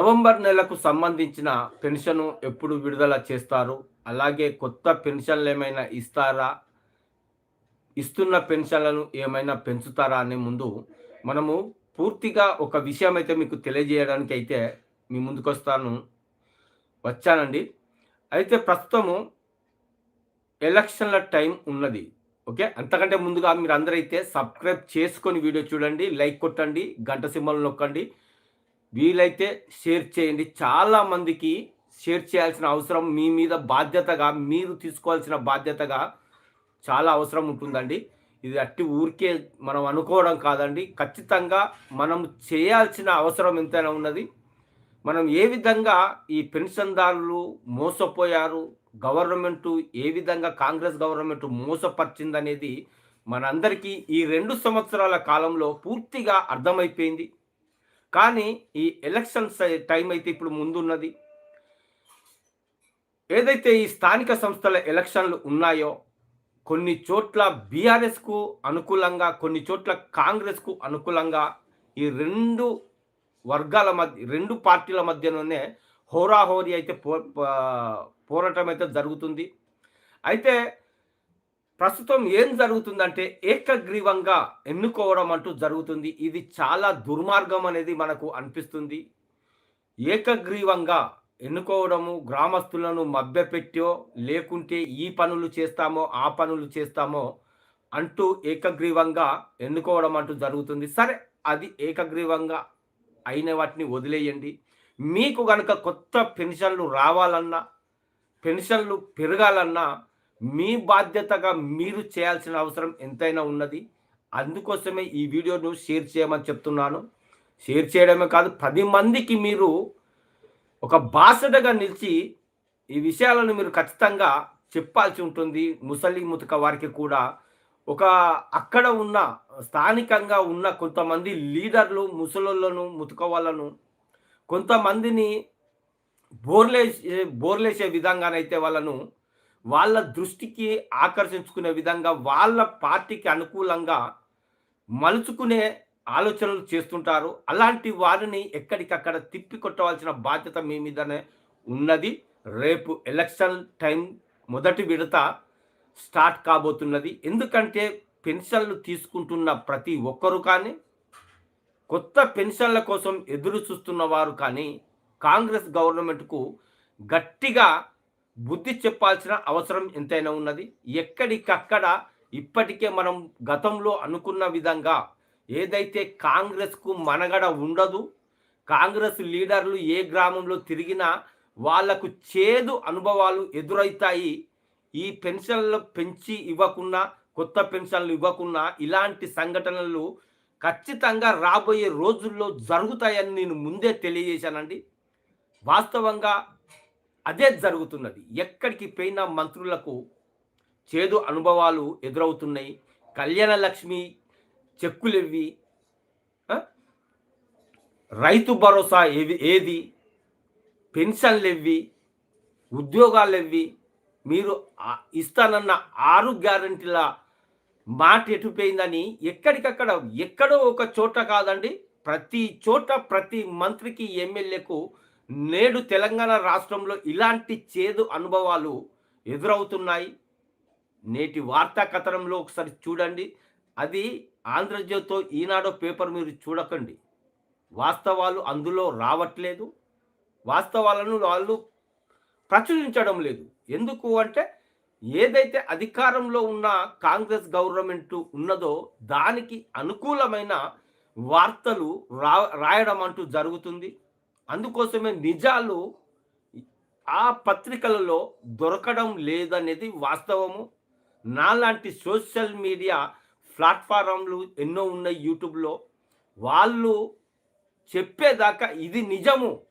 November నెలకు సంబంధించిన pension ఎప్పుడు విడుదల చేస్తారు? అలాగే కొత్త పెన్షన్లు ఏమైనా ఇస్తారా? ఇస్తున్న పెన్షన్లను ఏమైనా పెంచుతారా అనే ముందు మనము పూర్తిగా ఒక విషయం అయితే మీకు తెలియజేయడానికి అయితే మీ ముందుకు వస్తాను వచ్చానండి. అయితే ప్రస్తుతము ఎలక్షన్ల టైం ఉన్నది. ఓకే? అంతకంటే ముందుగా మీరు అందరైతే సబ్స్క్రైబ్ చేసుకొని వీడియో చూడండి లైక్ కొట్టండి గంట సింబల్ నొక్కండి. వీలైతే షేర్ చేయండి. చాలా మందికి షేర్ చేయాల్సిన అవసరం మీ మీద బాధ్యతగా మీరు తీసుకోవాల్సిన బాధ్యతగా చాలా అవసరం ఉంటుందండి. ఇది అట్టి ఊరికే మనం అనుకోవడం కాదండి. ఖచ్చితంగా మనం చేయాల్సిన అవసరం ఎంతైనా ఉన్నది. మనం ఏ విధంగా ఈ పెన్షన్దారులు మోసపోయారు గవర్నమెంట్ ఏ విధంగా కాంగ్రెస్ గవర్నమెంట్ మోసపరిచిందనేది మనందరికీ ఈ రెండు సంవత్సరాల కాలంలో పూర్తిగా అర్థమైపోయింది. కానీ ఈ ఎలక్షన్స్ టైం అయితే ఇప్పుడు ముందున్నది. ఏదైతే ఈ స్థానిక సంస్థల ఎలక్షన్లు ఉన్నాయో కొన్ని చోట్ల బీఆర్ఎస్కు అనుకూలంగా కొన్ని చోట్ల కాంగ్రెస్కు అనుకూలంగా ఈ రెండు వర్గాల మధ్య రెండు పార్టీల మధ్యలోనే హోరాహోరీ అయితే పో పోరాటం అయితే జరుగుతుంది. అయితే ప్రస్తుతం ఏం జరుగుతుందంటే ఏకగ్రీవంగా ఎన్నుకోవడం అంటూ జరుగుతుంది. ఇది చాలా దుర్మార్గం అనేది మనకు అనిపిస్తుంది. ఏకగ్రీవంగా ఎన్నుకోవడము గ్రామస్తులను మభ్యపెట్టో లేకుంటే ఈ పనులు చేస్తామో ఆ పనులు చేస్తామో అంటూ ఏకగ్రీవంగా ఎన్నుకోవడం అంటూ జరుగుతుంది. సరే అది ఏకగ్రీవంగా అయిన వాటిని వదిలేయండి. మీకు కనుక కొత్త పెన్షన్లు రావాలన్నా పెన్షన్లు పెరగాలన్నా మీ బాధ్యతగా మీరు చేయాల్సిన అవసరం ఎంతైనా ఉన్నది. అందుకోసమే ఈ వీడియోను షేర్ చేయమని చెప్తున్నాను. షేర్ చేయడమే కాదు పది మందికి మీరు ఒక బాసటగా నిలిచి ఈ విషయాలను మీరు ఖచ్చితంగా చెప్పాల్సి ఉంటుంది. ముసలి ముతక వారికి కూడా ఒక అక్కడ ఉన్న స్థానికంగా ఉన్న కొంతమంది లీడర్లు ముసలోళ్ళను ముతక వాళ్ళను కొంతమందిని బోర్లే బోర్లేసే విధంగానైతే వాళ్ళను వాళ్ళ దృష్టికి ఆకర్షించుకునే విధంగా వాళ్ళ పార్టీకి అనుకూలంగా మలుచుకునే ఆలోచనలు చేస్తుంటారు. అలాంటి వారిని ఎక్కడికక్కడ తిప్పి కొట్టవలసిన బాధ్యత మీ మీదనే ఉన్నది. రేపు ఎలక్షన్ టైం మొదటి విడత స్టార్ట్ కాబోతున్నది. ఎందుకంటే పెన్షన్లు తీసుకుంటున్న ప్రతి ఒక్కరు కానీ కొత్త పెన్షన్ల కోసం ఎదురు చూస్తున్న వారు కానీ కాంగ్రెస్ గవర్నమెంట్కు గట్టిగా బుద్ధి చెప్పాల్సిన అవసరం ఎంతైనా ఉన్నది. ఎక్కడికక్కడ ఇప్పటికే మనం గతంలో అనుకున్న విధంగా ఏదైతే కాంగ్రెస్కు మనగడ ఉండదు కాంగ్రెస్ లీడర్లు ఏ గ్రామంలో తిరిగినా వాళ్ళకు చేదు అనుభవాలు ఎదురవుతాయి ఈ పెన్షన్లు పెంచి ఇవ్వకుండా కొత్త పెన్షన్లు ఇవ్వకుండా ఇలాంటి సంఘటనలు ఖచ్చితంగా రాబోయే రోజుల్లో జరుగుతాయని నేను ముందే తెలియజేశానండి. వాస్తవంగా అదే జరుగుతున్నది. ఎక్కడికి పోయిన మంత్రులకు చేదు అనుభవాలు ఎదురవుతున్నాయి. కళ్యాణ లక్ష్మి చెక్కులెవ్వి రైతు భరోసా ఏవి ఏది? పెన్షన్లు ఎవ్వి ఉద్యోగాలు ఎవ్వి మీరు ఇస్తానన్న ఆరు గ్యారంటీల మాట ఎటుపోయిందని ఎక్కడికక్కడ ఎక్కడో ఒక చోట కాదండి. ప్రతి చోట ప్రతి మంత్రికి ఎమ్మెల్యేకు నేడు తెలంగాణ రాష్ట్రంలో ఇలాంటి చేదు అనుభవాలు ఎదురవుతున్నాయి. నేటి వార్తా కథనంలో ఒకసారి చూడండి. అది ఆంధ్రజ్యోతితో ఈనాడో పేపర్ మీరు చూడకండి. వాస్తవాలు అందులో రావట్లేదు. వాస్తవాలను వాళ్ళు ప్రచురించడం లేదు. ఎందుకు అంటే ఏదైతే అధికారంలో ఉన్న కాంగ్రెస్ గవర్నమెంట్ ఉన్నదో దానికి అనుకూలమైన వార్తలు రా రాయడం అంటూ జరుగుతుంది. అందుకోసమే నిజాలు ఆ పత్రికలలో దొరకడం లేదనేది వాస్తవము. నాలాంటి సోషల్ మీడియా ప్లాట్ఫారంలు ఎన్నో ఉన్నాయి యూట్యూబ్లో. వాళ్ళు చెప్పేదాకా ఇది నిజము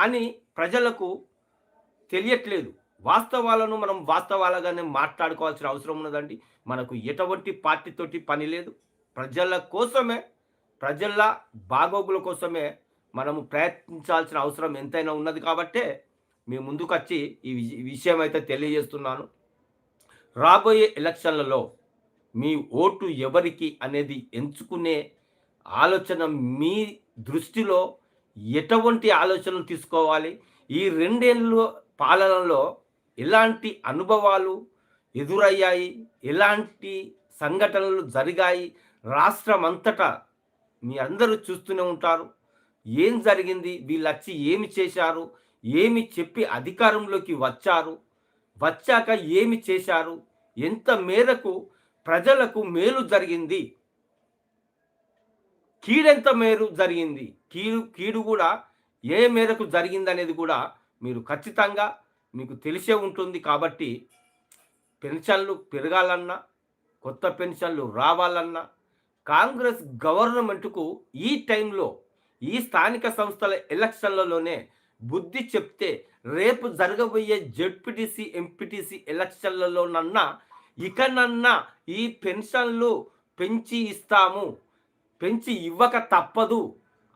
అని ప్రజలకు తెలియట్లేదు. వాస్తవాలను మనం వాస్తవాలుగానే మాట్లాడుకోవాల్సిన అవసరం ఉన్నదండి. మనకు ఎటువంటి పార్టీతోటి పని లేదు. ప్రజల కోసమే ప్రజల బాగోగుల కోసమే మనము ప్రయత్నించాల్సిన అవసరం ఎంతైనా ఉన్నది కాబట్టే మీ ముందుకు వచ్చి ఈ విషయం అయితే తెలియజేస్తున్నాను. రాబోయే ఎలక్షన్లలో మీ ఓటు ఎవరికి అనేది ఎంచుకునే ఆలోచన మీ దృష్టిలో ఎటువంటి ఆలోచనలు తీసుకోవాలి? ఈ రెండేళ్ళు పాలనలో ఎలాంటి అనుభవాలు ఎదురయ్యాయి? ఎలాంటి సంఘటనలు జరిగాయి? రాష్ట్రం అంతటా మీ అందరూ చూస్తూనే ఉంటారు. ఏం జరిగింది? వీళ్ళు వచ్చి ఏమి చేశారు? ఏమి చెప్పి అధికారంలోకి వచ్చారు? వచ్చాక ఏమి చేశారు? ఎంత మేరకు ప్రజలకు మేలు జరిగింది? కీడెంత మేరు జరిగింది? కీడు కీడు కూడా ఏ మేరకు జరిగింది అనేది కూడా మీరు ఖచ్చితంగా మీకు తెలిసే ఉంటుంది కాబట్టి పెన్షన్లు పెరగాలన్నా కొత్త పెన్షన్లు రావాలన్నా కాంగ్రెస్ గవర్నమెంట్కు ఈ టైంలో ఈ స్థానిక సంస్థల ఎలక్షన్లలోనే బుద్ధి చెప్తే రేపు జరగబోయే జెడ్పీటీసీ ఎంపీటీసీ ఎలక్షన్లలోనన్నా ఇకనన్నా ఈ పెన్షన్లు పెంచి ఇస్తాము. పెంచి ఇవ్వక తప్పదు.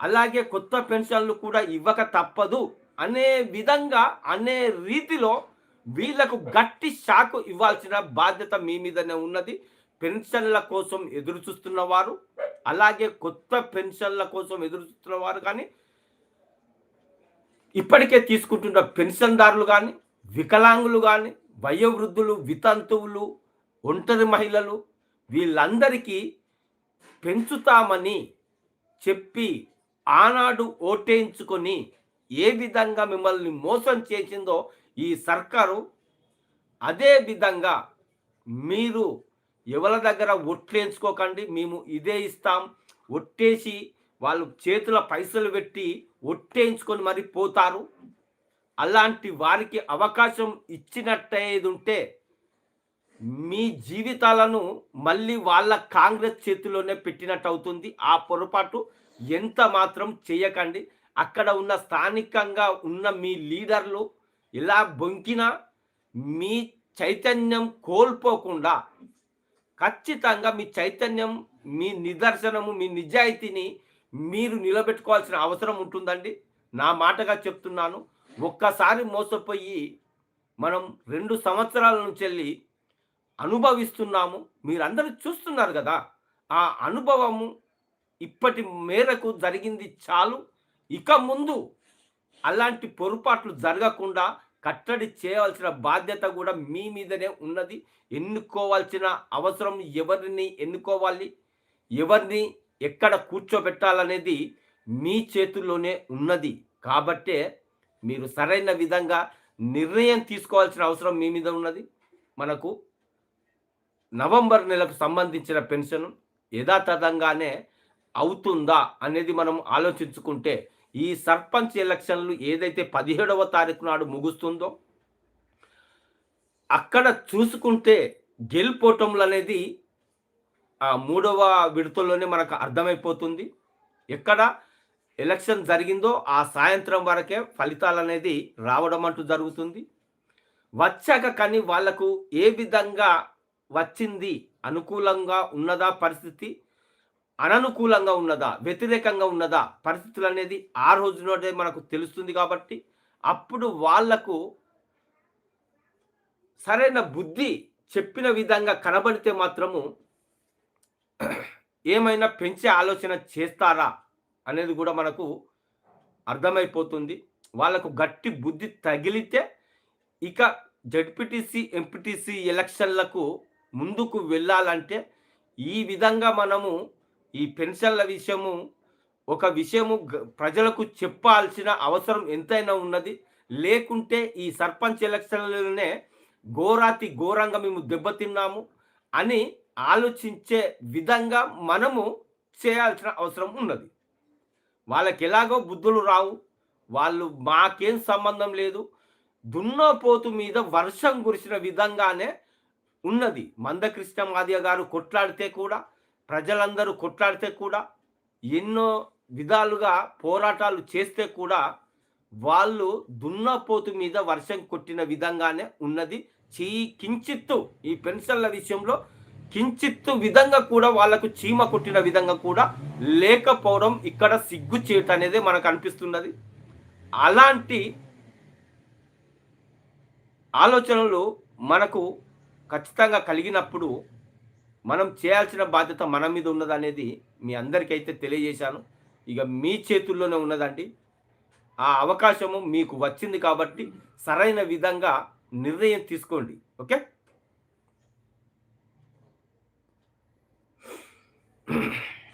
అలాగే కొత్త పెన్షన్లు కూడా ఇవ్వక తప్పదు అనే విధంగా అనే రీతిలో వీళ్ళకు గట్టి షాకు ఇవ్వాల్సిన బాధ్యత మీ మీదనే ఉన్నది. పెన్షన్ల కోసం ఎదురు చూస్తున్నవారు అలాగే కొత్త పెన్షన్ల కోసం ఎదురు చూస్తున్నవారు కానీ ఇప్పటికే తీసుకుంటున్న పెన్షన్దారులు కానీ వికలాంగులు కానీ వయోవృద్ధులు వితంతువులు ఒంటరి మహిళలు వీళ్ళందరికీ పెంచుతామని చెప్పి ఆనాడు ఓటేయించుకొని ఏ విధంగా మిమ్మల్ని మోసం చేసిందో ఈ సర్కారు అదే విధంగా మీరు ఎవరి దగ్గర ఒట్లేంచుకోకండి మేము ఇదే ఇస్తాం. ఒట్టేసి వాళ్ళు చేతుల పైసలు పెట్టి ఒట్టేయించుకొని మరి పోతారు. అలాంటి వారికి అవకాశం ఇచ్చినట్టేది ఉంటే మీ జీవితాలను మళ్ళీ వాళ్ళ కాంగ్రెస్ చేతిలోనే పెట్టినట్టు అవుతుంది. ఆ పొరపాటు ఎంత మాత్రం చేయకండి. అక్కడ ఉన్న స్థానికంగా ఉన్న మీ లీడర్లు ఇలా బొంకినా మీ చైతన్యం కోల్పోకుండా ఖచ్చితంగా మీ చైతన్యం మీ నిదర్శనము మీ నిజాయితీని మీరు నిలబెట్టుకోవాల్సిన అవసరం ఉంటుందండి. నా మాటగా చెప్తున్నాను. ఒక్కసారి మోసపోయి మనం రెండు సంవత్సరాల నుంచి వెళ్ళి అనుభవిస్తున్నాము. మీరందరూ చూస్తున్నారు కదా ఆ అనుభవము ఇప్పటి మేరకు జరిగింది చాలు. ఇక ముందు అలాంటి పొరపాట్లు జరగకుండా కట్టడి చేయవలసిన బాధ్యత కూడా మీ మీదనే ఉన్నది. ఎన్నుకోవాల్సిన అవసరం ఎవరిని ఎన్నుకోవాలి? ఎవరిని ఎక్కడ కూర్చోబెట్టాలనేది మీ చేతుల్లోనే ఉన్నది. కాబట్టే మీరు సరైన విధంగా నిర్ణయం తీసుకోవాల్సిన అవసరం మీ మీద ఉన్నది. మనకు నవంబర్ నెలకు సంబంధించిన పెన్షన్ యథాతథంగానే అవుతుందా అనేది మనం ఆలోచించుకుంటే ఈ సర్పంచ్ ఎలక్షన్లు ఏదైతే పదిహేడవ తారీఖు నాడు ముగుస్తుందో అక్కడ చూసుకుంటే గెలుపోటములు అనేది ఆ మూడవ విడతల్లోనే మనకు అర్థమైపోతుంది. ఎక్కడ ఎలక్షన్ జరిగిందో ఆ సాయంత్రం వరకే ఫలితాలు అనేది రావడం అంటూ జరుగుతుంది. వచ్చాక కానీ వాళ్ళకు ఏ విధంగా వచ్చింది అనుకూలంగా ఉన్నదా పరిస్థితి అననుకూలంగా ఉన్నదా వ్యతిరేకంగా ఉన్నదా పరిస్థితులు అనేది ఆ రోజునోటే మనకు తెలుస్తుంది కాబట్టి అప్పుడు వాళ్ళకు సరైన బుద్ధి చెప్పిన విధంగా కనబడితే మాత్రము ఏమైనా పెంచే ఆలోచన చేస్తారా అనేది కూడా మనకు అర్థమైపోతుంది. వాళ్ళకు గట్టి బుద్ధి తగిలితే ఇక జడ్పీటీసీ ఎంపీటీసీ ఎలక్షన్లకు ముందుకు వెళ్ళాలంటే ఈ విధంగా మనము ఈ పెన్షన్ల విషయము ఒక విషయము ప్రజలకు చెప్పాల్సిన అవసరం ఎంతైనా ఉన్నది. లేకుంటే ఈ సర్పంచ్ ఎలక్షన్లలోనే ఘోరాతి ఘోరంగా మేము దెబ్బతిన్నాము అని ఆలోచించే విధంగా మనము చేయాల్సిన అవసరం ఉన్నది. వాళ్ళకి ఎలాగో బుద్ధులు రావు. వాళ్ళు మాకేం సంబంధం లేదు. దున్నపోతు మీద వర్షం కురిసిన విధంగానే ఉన్నది. మందకృష్ణ మాదియ గారు కొట్లాడితే కూడా ప్రజలందరూ కొట్లాడితే కూడా ఎన్నో విధాలుగా పోరాటాలు చేస్తే కూడా వాళ్ళు దున్నపోతు మీద వర్షం కొట్టిన విధంగానే ఉన్నది. చీ కించిత్తు ఈ పెన్షన్ల విషయంలో కించిత్తు విధంగా కూడా వాళ్ళకు చీమ కొట్టిన విధంగా కూడా లేకపోవడం ఇక్కడ సిగ్గు చేయటం అనేది మనకు అనిపిస్తున్నది. అలాంటి ఆలోచనలు మనకు ఖచ్చితంగా కలిగినప్పుడు మనం చేయాల్సిన బాధ్యత మన మీద ఉన్నదనేది మీ అందరికైతే తెలియజేశాను. ఇక మీ చేతుల్లోనే ఉన్నదండి. ఆ అవకాశము మీకు వచ్చింది కాబట్టి సరైన విధంగా నిర్ణయం తీసుకోండి. ఓకే?